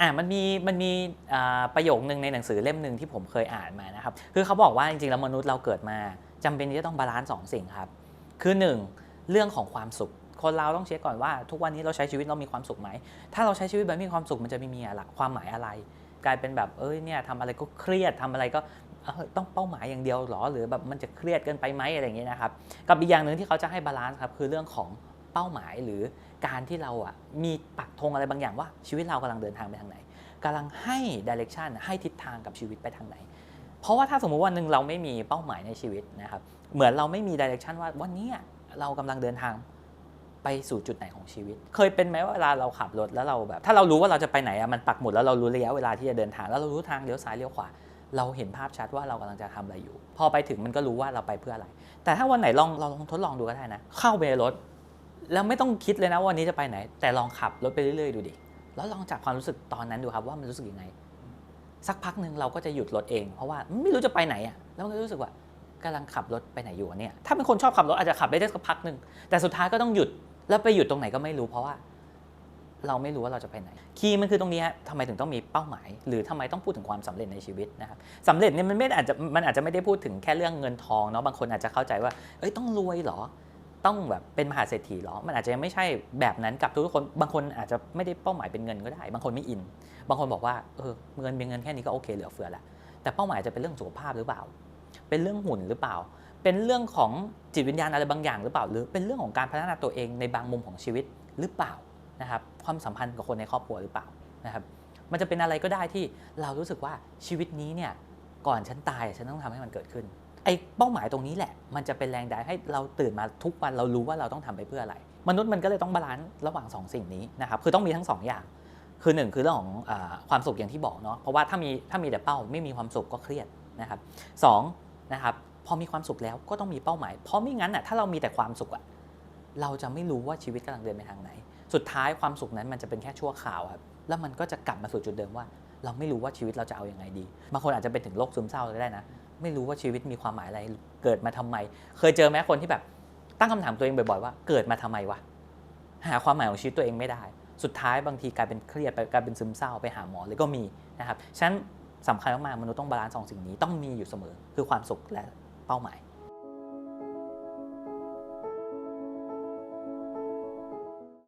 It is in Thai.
อ่ามันมีมันมีประโยคนึงในหนังสือเล่มหนึ่งที่ผมเคยอ่านมานะครับคือเขาบอกว่าจริงๆแล้วมนุษย์เราเกิดมาจำเป็นที่จะต้องบาลานซ์สองสิ่งครับ คือหนึ่งเรื่องของความสุข คนเราต้องเช็คก่อนว่า ทุกวันนี้เราใช้ชีวิตเรามีความสุขไหม ถ้าเราใช้ชีวิตแบบไม่มีความสุขมันจะไม่มีอะไรความหมายอะไร กลายเป็นแบบเอ้ยเนี่ยทำอะไรก็เครียดทำอะไรก็ต้องเป้าหมายอย่างเดียวหรอหรือแบบมันจะเครียดเกินไปไหมอะไรอย่างเงี้ยนะครับ กับอีกอย่างหนึ่งที่เขาจะให้บาลานซ์ครับคือเรื่องของ เป้าหมายหรือการที่เราอะมีปักธงอะไรบางอย่างว่าชีวิตเรากำลังเดินทางไปทางไหนกำลังให้ดิเรกชันให้ทิศทางกับชีวิตไปทางไหน เพราะว่าถ้าสมมุติวันหนึ่งเราไม่มีเป้าหมายในชีวิตนะครับเหมือนเราไม่มีดิเรกชันว่าวันนี้เรากำลังเดินทางไปสู่จุดไหนของชีวิต เคยเป็นไหมว่าเวลาเราขับรถแล้วเราแบบ ถ้าเรารู้ว่าเราจะไปไหนอะมันปักหมุดแล้วเรารู้ระยะเวลาที่จะเดินทางแล้วเรารู้ทางเลี้ยวซ้ายเลี้ยวขวาเราเห็นภาพชัดว่าเรากำลังจะทำอะไรอยู่ พอไปถึงมันก็รู้ว่าเราไปเพื่ออะไร แต่ถ้าวันไหนลองเราลองทดลองดูก็ได้นะ เข้าไปในรถ แล้วไม่ต้องคิดเลยนะวันนี้จะไปไหน แต่ลองขับรถไปเรื่อยๆดูดิแล้วลองจับความรู้สึกตอนนั้นดูครับว่ามันรู้สึกยังไง สักพักหนึ่งเราก็จะหยุดรถเอง เพราะว่าไม่รู้จะไปไหนอะแล้วมันก็รู้สึกว่ากำลังขับรถไปไหนอยู่เนี่ยถ้าเป็นคนชอบขับรถอาจจะขับได้สักพักหนึ่งแต่สุดท้ายก็ต้องหยุดแล้วไปหยุดตรงไหนก็ไม่รู้เพราะว่า เราไม่รู้ว่าเราจะไปไหน คีย์มันคือตรงนี้ฮะทำไมถึงต้องมีเป้าหมาย หรือทำไมต้องพูดถึงความสำเร็จในชีวิตนะครับสำเร็จเนี่ยมันไม่อาจจะมันอาจจะไม่ได้พูดถึงแค่เรื่องเงินทองเนาะบางคนอาจจะเข้าใจว่าเอ้ยต้องรวยหรอ ต้องแบบเป็นมหาเศรษฐีเหรอ มันอาจจะยังไม่ใช่แบบนั้นกับทุกๆคน บางคนอาจจะไม่ได้เป้าหมายเป็นเงินก็ได้ บางคนไม่อิน บางคนบอกว่า เออ เงินเป็นเงินแค่นี้ก็โอเคเหลือเฟือแล้วแต่เป้าหมายจะเป็นเรื่องสุขภาพหรือเปล่า เป็นเรื่องหุ่นหรือเปล่า เป็นเรื่องของจิตวิญญาณอะไรบางอย่างหรือเปล่า หรือเป็นเรื่องของการพัฒนาตัวเองในบางมุมของชีวิตหรือเปล่านะครับ ความสัมพันธ์กับคนในครอบครัวหรือเปล่านะครับ มันจะเป็นอะไรก็ได้ที่เรารู้สึกว่าชีวิตนี้เนี่ย ก่อนฉันตายฉันต้องทำให้มันเกิดขึ้น ไอ้เป้าหมายตรงนี้แหละ มันจะเป็นแรงดันให้เราตื่นมาทุกวันเรารู้ว่าเราต้องทำไปเพื่ออะไร มนุษย์มันก็เลยต้องบาลานซ์ระหว่างสองสิ่งนี้นะครับคือต้องมีทั้งสองอย่าง คือหนึ่งคือเรื่องของอความสุขอย่างที่บอกเนาะเพราะว่าถ้ามีถ้ามีแต่เป้าไม่มีความสุขก็เครียดนะครับสองนะครับพอมีความสุขแล้วก็ต้องมีเป้าหมาย เพราะไม่งั้นอะถ้าเรามีแต่ความสุขอะเราจะไม่รู้ว่าชีวิตกำลังเดินไปทางไหน สุดท้ายความสุขนั้นมันจะเป็นแค่ชั่วคราวครับแล้วมันก็จะกลับมาสู่จุดเดิมว่า เราไม่รู้ว่าชีวิตเราจะเอาอยัางไงดีบางคนอาจจะเป็นถึงโรคซึมเศร้าเลยได้นะ ไม่รู้ว่าชีวิตมีความหมายอะไรเกิดมาทำไม เคยเจอไหมคนที่แบบตั้งคำถามตัวเองบ่อยๆว่าเกิดมาทำไมวะหาความหมายของชีวิตตัวเองไม่ได้ สุดท้ายบางทีกลายเป็นเครียดไปกลายเป็นซึมเศร้าไปหาหมอเลยก็มีนะครับฉะนั้นสำคัญมากๆมนุษย์ต้องบาลานซ์สองสิ่งนี้ต้องมีอยู่เสมอคือความสุขและเป้าหมาย